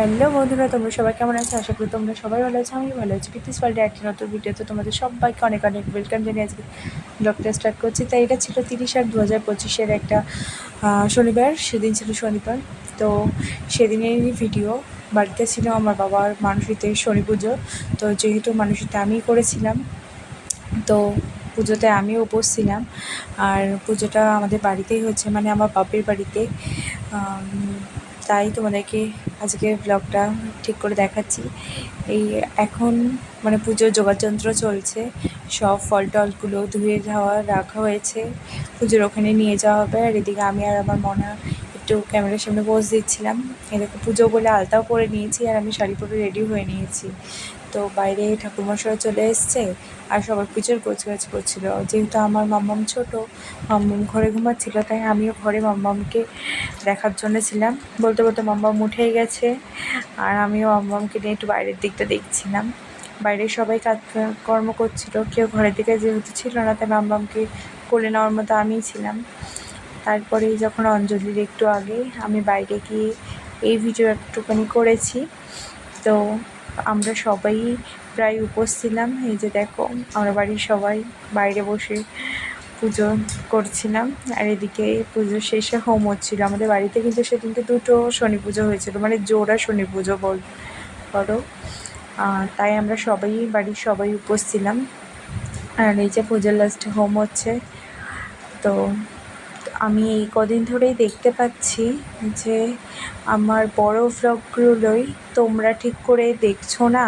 Hello বন্ধুরা তোমরা সবাই কেমন আছো? আশা করি তোমরা সবাই ভালো আছো আমি ভালো আছি। পিতিস ওয়ার্ল্ডে একটি নতুন ভিডিওতে তোমাদের সবাইকে অনেক অনেক ওয়েলকাম জানিয়ে আজকে ব্লগটা স্টার্ট করছি। তাই এটা ছিল তিরিশ আট দু হাজার পঁচিশের একটা শনিবার সেদিন ছিল শনিবার। তো সেদিনেরই ভিডিও বাড়িতে ছিল আমার বাবার মানসিতে শনি পুজো। তো যেহেতু মানসিতে আমিই করেছিলাম তো পুজোতে আমিও উপোস ছিলাম। আর পুজোটা আমাদের বাড়িতেই হচ্ছে মানে আমার বাপের বাড়িতে। আম, তাই তোমাদেরকে আজকে ব্লগটা ঠিক করে দেখাচ্ছি। এই এখন মানে পুজোর যোগাযন্ত্র চলছে, সব ফল টলগুলো ধুয়ে যাওয়া রাখা হয়েছে, পুজোর ওখানে নিয়ে যাওয়া হবে। আর এদিকে আমি আর আমার মনা একটু ক্যামেরার সামনে পোজ দিচ্ছিলাম। এদিকে পুজো বলে আলতাও করে নিয়েছি আর আমি শাড়ি পরে রেডি হয়ে নিয়েছি। তো বাইরে ঠাকুরমশাই চলে এসছে আর সবাই পুজোর গোছ গাছ করছিল। যেহেতু আমার মাম্মাম ছোট মাম্মাম ঘরে ঘুমাচ্ছিল, তাই আমিও ঘরে মাম্মামকে দেখার জন্য ছিলাম। বলতে বলতে মাম্মাম উঠেই গেছে আর আমিও মাম্মামকে নিয়ে একটু বাইরের দিকটা দেখছিলাম। বাইরে সবাই কাজ, কর্ম করছিল, কেউ ঘরের দিকে যেহেতু ছিল না, তাই মাম্মামকে কোলে নেওয়ার মতো আমিই ছিলাম। তারপরে যখন অঞ্জলির একটু আগে আমি বাইরে গিয়ে এই ভিডিও একটুখানি করেছি, তো আমরা সবাই প্রায় উপোস ছিলাম। এই যে দেখো, আমরা বাড়ির সবাই বাইরে বসে পুজো করছিলাম। আর এদিকে পুজো শেষে হোম হচ্ছিল। আমাদের বাড়িতে কিন্তু সেদিনকে দুটো শনি পুজো হয়েছিল মানে জোড়া শনি পুজো বল করো তাই আমরা সবাই, বাড়ির সবাই উপোস ছিলাম। আর এই যে পুজোর লাস্টে হোম হচ্ছে, তো আমি এই কদিন ধরেই দেখতে পাচ্ছি যে আমার বড় ভ্লগগুলোই তোমরা ঠিক করে দেখছ না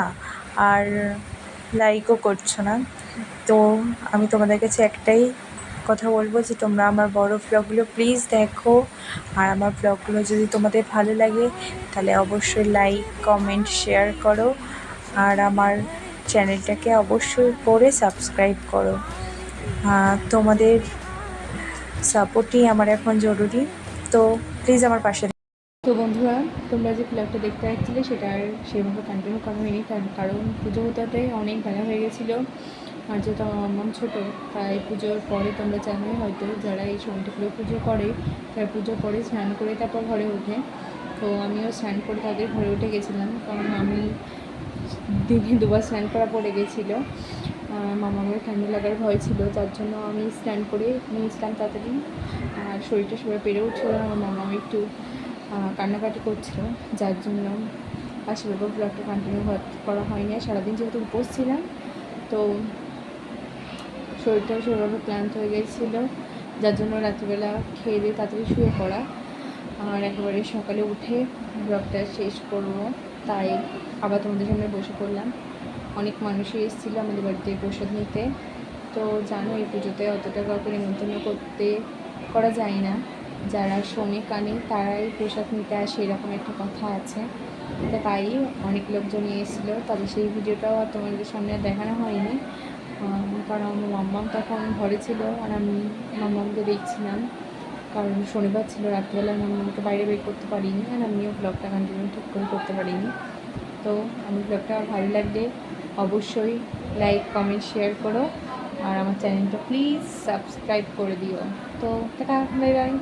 আর লাইকও করছ না। তো আমি তোমাদের কাছে একটাই কথা বলব যে তোমরা আমার বড় ভ্লগগুলো প্লিজ দেখো। আর আমার ভ্লগগুলো যদি তোমাদের ভালো লাগে, তাহলে অবশ্যই লাইক কমেন্ট শেয়ার করো। আর আমার চ্যানেলটাকে অবশ্যই করে সাবস্ক্রাইব করো। তোমাদের সাপোর্টই আমার এখন জরুরি। তো প্লিজ আমার পাশে তো বন্ধুরা, তোমরা যে ব্লগটা দেখতে পাচ্ছিলে সেটা আর সেভাবে কন্টিনিউ করা হয়নি কারণ পুজো হতে অনেক বেলা হয়ে গেছিল। আর যেহেতু আমার মন ছোটো, তাই পুজোর পরে তোমরা জানোই হয়তো যারা এই সন্ধ্যেগুলো পুজো করে, তারা পুজো করে স্নান করে তারপর ঘরে ওঠে। তো আমিও স্নান করে তাদের ঘরে উঠে গেছিলাম, কারণ আমি দিনে দুবার স্নান করা পড়ে গেছিল। মামামের ঠান্ডা লাগার ভয় ছিল, যার জন্য আমি স্নান করে নিয়ে নিয়েছিলাম তাড়াতাড়ি। আর শরীরটা সবাই পেরে উঠছিল, আমার মামাম একটু কান্নাকাটি করছিল, যার জন্য আর সেভাবে ব্লগটা কন্টিনিউ করা হয়নি। সারাদিন যেহেতু উপোস ছিলাম, তো শরীরটাও সেভাবে ক্লান্ত হয়ে গেছিল যার জন্য রাত্রিবেলা খেয়ে দিয়ে তাড়াতাড়ি শুয়ে পড়া। আর একেবারে সকালে উঠে ব্লগটা শেষ করব, তাই আবার তোমাদের সামনে বসে পড়লাম। অনেক মানুষই এসেছিল আমাদের বাড়িতে প্রসাদ নিতে। তো জানো, এই পুজোতে অতটা কাউকে নিমন্ত্রণ করতে করা যায় না। যারা শোনে কানে তারাই প্রসাদ নিতে আসে, এরকম একটা কথা আছে। তাই অনেক লোকজন এসেছিল। তবে সেই ভিডিওটাও আর তোমাদের সামনে দেখানো হয়নি। কারণ আমার তখন ঘরে ছিল আর আমি মাম্মামকে দেখছিলাম। কারণ শনিবার ছিল রাত্রিবেলা মাম্মামকে বাইরে বের করতে পারিনি আর আমিও ব্লগটা কন্টিনিউ ঠিক করে করতে পারিনি। তো আমার ব্লগটা ভালো লাগলে অবশ্যই লাইক কমেন্ট শেয়ার করো। আর আমার চ্যানেলটা প্লিজ সাবস্ক্রাইব করে দিও। তো টাটা বাই বাই